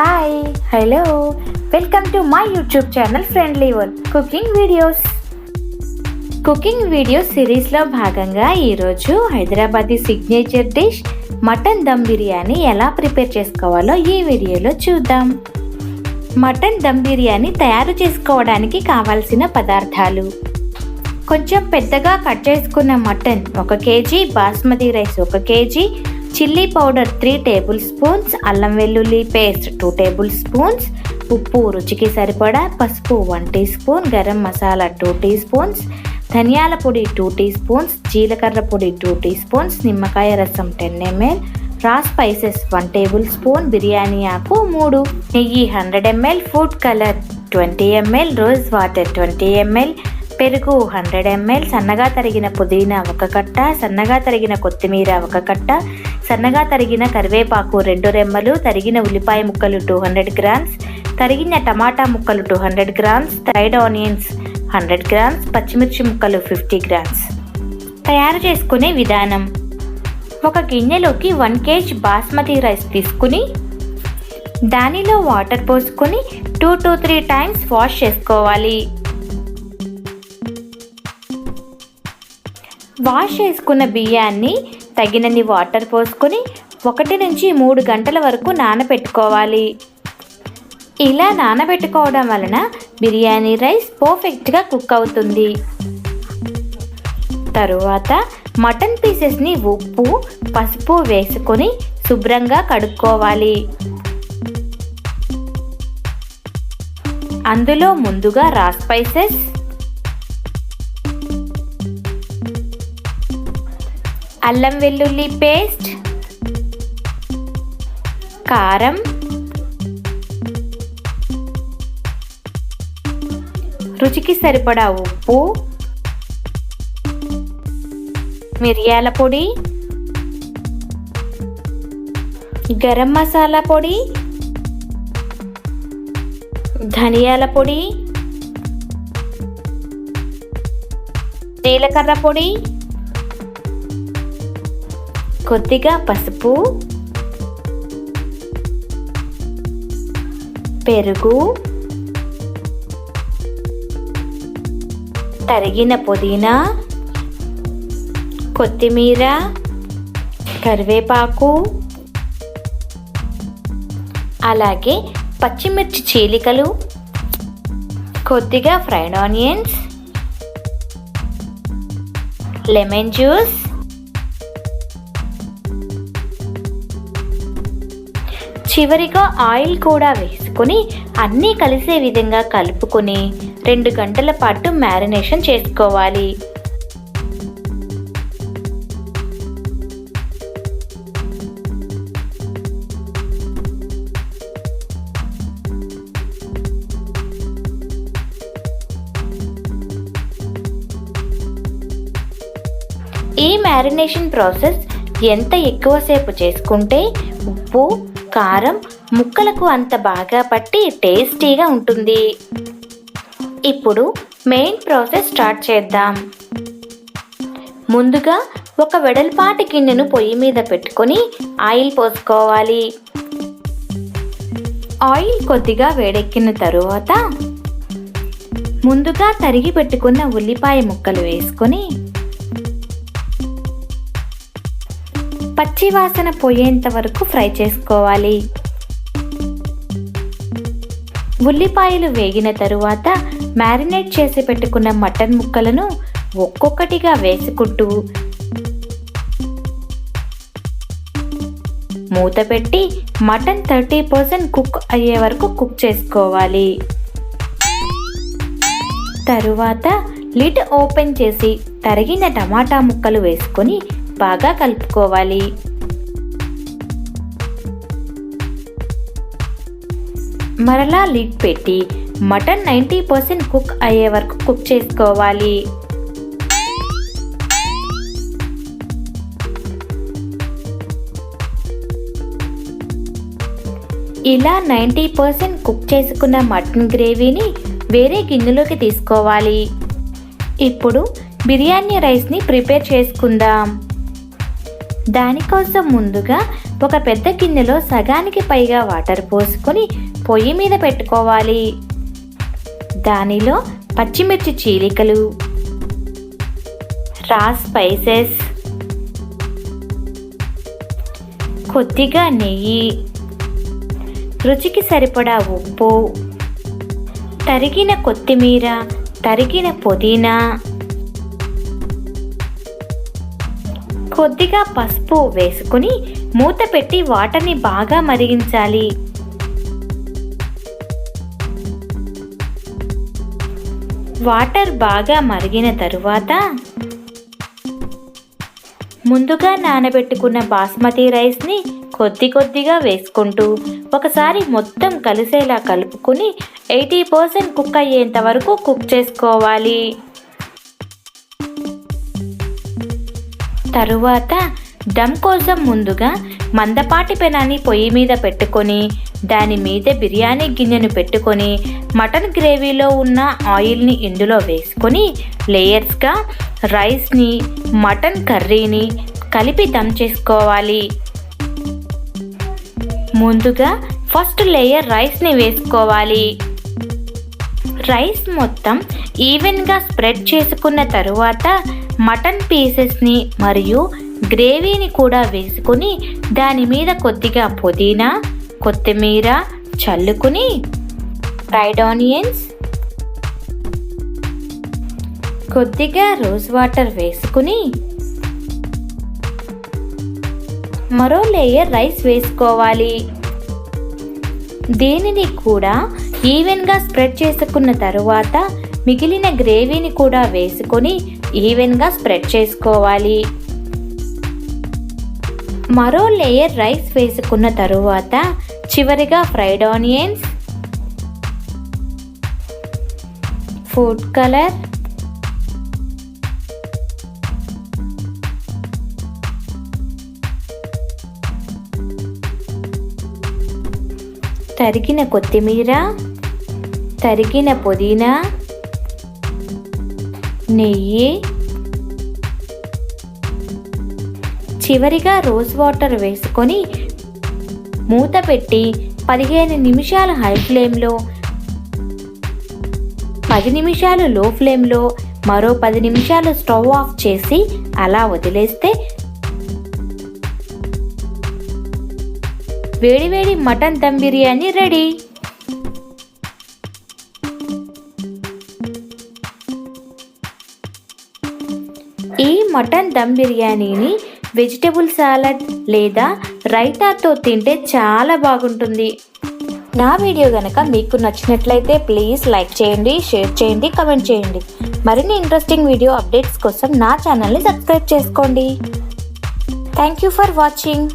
Hi hello welcome to my YouTube channel friendly world cooking videos cooking video సిరీస్లో భాగంగా ఈరోజు Hyderabadi signature dish mutton dum biryani ఎలా prepare చేసుకోవాలో ఈ వీడియోలో చూద్దాం. మటన్ దమ్ బిర్యానీ తయారు చేసుకోవడానికి కావాల్సిన పదార్థాలు. కొంచెం పెద్దగా కట్ చేసుకున్న మటన్ ఒక కేజీ బాస్మతి రైస్ ఒక KG chilli powder three tablespoons అల్లం వెల్లుల్లి పేస్ట్ టూ టేబుల్ స్పూన్స్ ఉప్పు రుచికి సరిపడా పసుపు one teaspoon garam masala two teaspoons ధనియాల పొడి టూ టీ స్పూన్స్ జీలకర్ర పొడి టూ టీ స్పూన్స్ నిమ్మకాయ రసం ten ML raw spices one tablespoon biryani ఆకు మూడు నెయ్యి hundred ML food colour twenty ML rose water twenty ML పెరుగు హండ్రెడ్ ఎంఎల్ సన్నగా తరిగిన పుదీనా ఒక కట్ట సన్నగా తరిగిన కొత్తిమీర ఒక కట్ట సన్నగా తరిగిన కరివేపాకు రెండు రెమ్మలు తరిగిన ఉల్లిపాయ ముక్కలు టూ హండ్రెడ్ గ్రామ్స్ తరిగిన టమాటా ముక్కలు two hundred grams fried onions hundred grams పచ్చిమిర్చి ముక్కలు ఫిఫ్టీ గ్రామ్స్ తయారు చేసుకునే విధానం. ఒక గిన్నెలోకి వన్ కేజీ బాస్మతి రైస్ తీసుకుని దానిలో వాటర్ పోసుకొని two to three times wash చేసుకోవాలి. వాష్ చేసుకున్న బియ్యాన్ని తగినన్ని వాటర్ పోసుకొని ఒకటి నుంచి మూడు గంటల వరకు నానబెట్టుకోవాలి. ఇలా నానబెట్టుకోవడం వలన బిర్యానీ రైస్ పర్ఫెక్ట్గా కుక్ అవుతుంది. తరువాత మటన్ పీసెస్ని ఉప్పు పసుపు వేసుకొని శుభ్రంగా కడుక్కోవాలి. అందులో ముందుగా రా స్పైసెస్ అల్లం వెల్లుల్లి పేస్ట్ కారం రుచికి సరిపడా ఉప్పు మిరియాల పొడి గరం మసాలా పొడి ధనియాల పొడి జీలకర్ర పొడి కొద్దిగా పసుపు పెరుగు తరిగిన పుదీనా కొత్తిమీర కరివేపాకు అలాగే పచ్చిమిర్చి చీలికలు కొద్దిగా ఫ్రైడ్ ఆనియన్స్ లెమన్ జ్యూస్ చివరిగా ఆయిల్ కూడా వేసుకొని అన్నీ కలిసే విధంగా కలుపుకొని రెండు గంటల పాటు మ్యారినేషన్ చేసుకోవాలి. ఈ మ్యారినేషన్ ప్రాసెస్ ఎంత ఎక్కువసేపు చేసుకుంటే ఉప్పు కారం ముక్కలకు అంత బాగా పట్టి టేస్టీగా ఉంటుంది. ఇప్పుడు మెయిన్ ప్రాసెస్ స్టార్ట్ చేద్దాం. ముందుగా ఒక వెడల్పాటి గిన్నెను పొయ్యి మీద పెట్టుకొని ఆయిల్ పోసుకోవాలి. ఆయిల్ కొద్దిగా వేడెక్కిన తరువాత ముందుగా తరిగి పెట్టుకున్న ఉల్లిపాయ ముక్కలు వేసుకొని పచ్చి వాసన పోయేంత వరకు ఫ్రై చేసుకోవాలి. ఉల్లిపాయలు వేగిన తరువాత మ్యారినేట్ చేసి పెట్టుకున్న మటన్ ముక్కలను ఒక్కొక్కటిగా వేసుకుంటూ మూత పెట్టి మటన్ థర్టీ పర్సెంట్ కుక్ అయ్యే వరకు కుక్ చేసుకోవాలి. తరువాత లిడ్ ఓపెన్ చేసి తరిగిన టమాటా ముక్కలు వేసుకొని బాగా కలుపుకోవాలి. మరలా లిడ్ పెట్టి మటన్ నైంటీ పర్సెంట్ కుక్ అయ్యే వరకు కుక్ చేసుకోవాలి. ఇలా నైంటీ పర్సెంట్ కుక్ చేసుకున్న మటన్ గ్రేవీని వేరే గిన్నెలోకి తీసుకోవాలి. ఇప్పుడు బిర్యానీ రైస్ని ప్రిపేర్ చేసుకుందాం. దానికోసం ముందుగా ఒక పెద్ద గిన్నెలో సగానికి పైగా వాటర్ పోసుకొని పొయ్యి మీద పెట్టుకోవాలి. దానిలో పచ్చిమిర్చి చీలికలు రా స్పైసెస్ కొద్దిగా నెయ్యి రుచికి సరిపడా ఉప్పు తరిగిన కొత్తిమీర తరిగిన పుదీనా కొద్దిగా పసుపు వేసుకుని మూత పెట్టి వాటర్ని బాగా మరిగించాలి. వాటర్ బాగా మరిగిన తరువాత ముందుగా నానబెట్టుకున్న బాస్మతి రైస్ని కొద్ది కొద్దిగా వేసుకుంటూ ఒకసారి మొత్తం కలిసేలా కలుపుకుని ఎయిటీ పర్సెంట్ కుక్ అయ్యేంత వరకు కుక్ చేసుకోవాలి. తరువాత దమ్ కోసం ముందుగా మందపాటి పెనాన్ని పొయ్యి మీద పెట్టుకొని దాని మీద బిర్యానీ గిన్నెను పెట్టుకొని మటన్ గ్రేవీలో ఉన్న ఆయిల్ని ఇందులో వేసుకొని లేయర్స్గా రైస్ని మటన్ కర్రీని కలిపి దమ్ చేసుకోవాలి. ముందుగా ఫస్ట్ లేయర్ రైస్ని వేసుకోవాలి. రైస్ మొత్తం ఈవెన్గా స్ప్రెడ్ చేసుకున్న తరువాత మటన్ పీసెస్ని మరియు గ్రేవీని కూడా వేసుకుని దాని మీద కొద్దిగా పుదీనా కొత్తిమీర చల్లుకుని ఫ్రైడ్ ఆనియన్స్ కొద్దిగా రోజ్ వాటర్ వేసుకుని మరో లేయర్ రైస్ వేసుకోవాలి. దీనిని కూడా ఈవెన్గా స్ప్రెడ్ చేసుకున్న తరువాత మిగిలిన గ్రేవీని కూడా వేసుకొని ఈవెన్గా స్ప్రెడ్ చేసుకోవాలి. మరో లేయర్ రైస్ వేసుకున్న తరువాత చివరిగా ఫ్రైడ్ ఆనియన్స్ ఫుడ్ కలర్ తరిగిన కొత్తిమీర తరిగిన పుదీనా నెయ్యి. చివరిగా రోజ్ వాటర్ వేసుకొని మూత పెట్టి పదిహేను నిమిషాలు హై ఫ్లేమ్లో పది నిమిషాలు లో ఫ్లేమ్లో మరో పది నిమిషాలు స్టవ్ ఆఫ్ చేసి అలా వదిలేస్తే వేడివేడి mutton dum biryani ready. Mutton dum బిర్యానీని వెజిటబుల్ సాలడ్ లేదా రైతాతో తింటే చాలా బాగుంటుంది. నా వీడియో కనుక మీకు నచ్చినట్లయితే ప్లీజ్ లైక్ చేయండి షేర్ చేయండి కమెంట్ చేయండి. మరిన్ని ఇంట్రెస్టింగ్ వీడియో అప్డేట్స్ కోసం నా ఛానల్ని సబ్స్క్రైబ్ చేసుకోండి. Thank you for watching.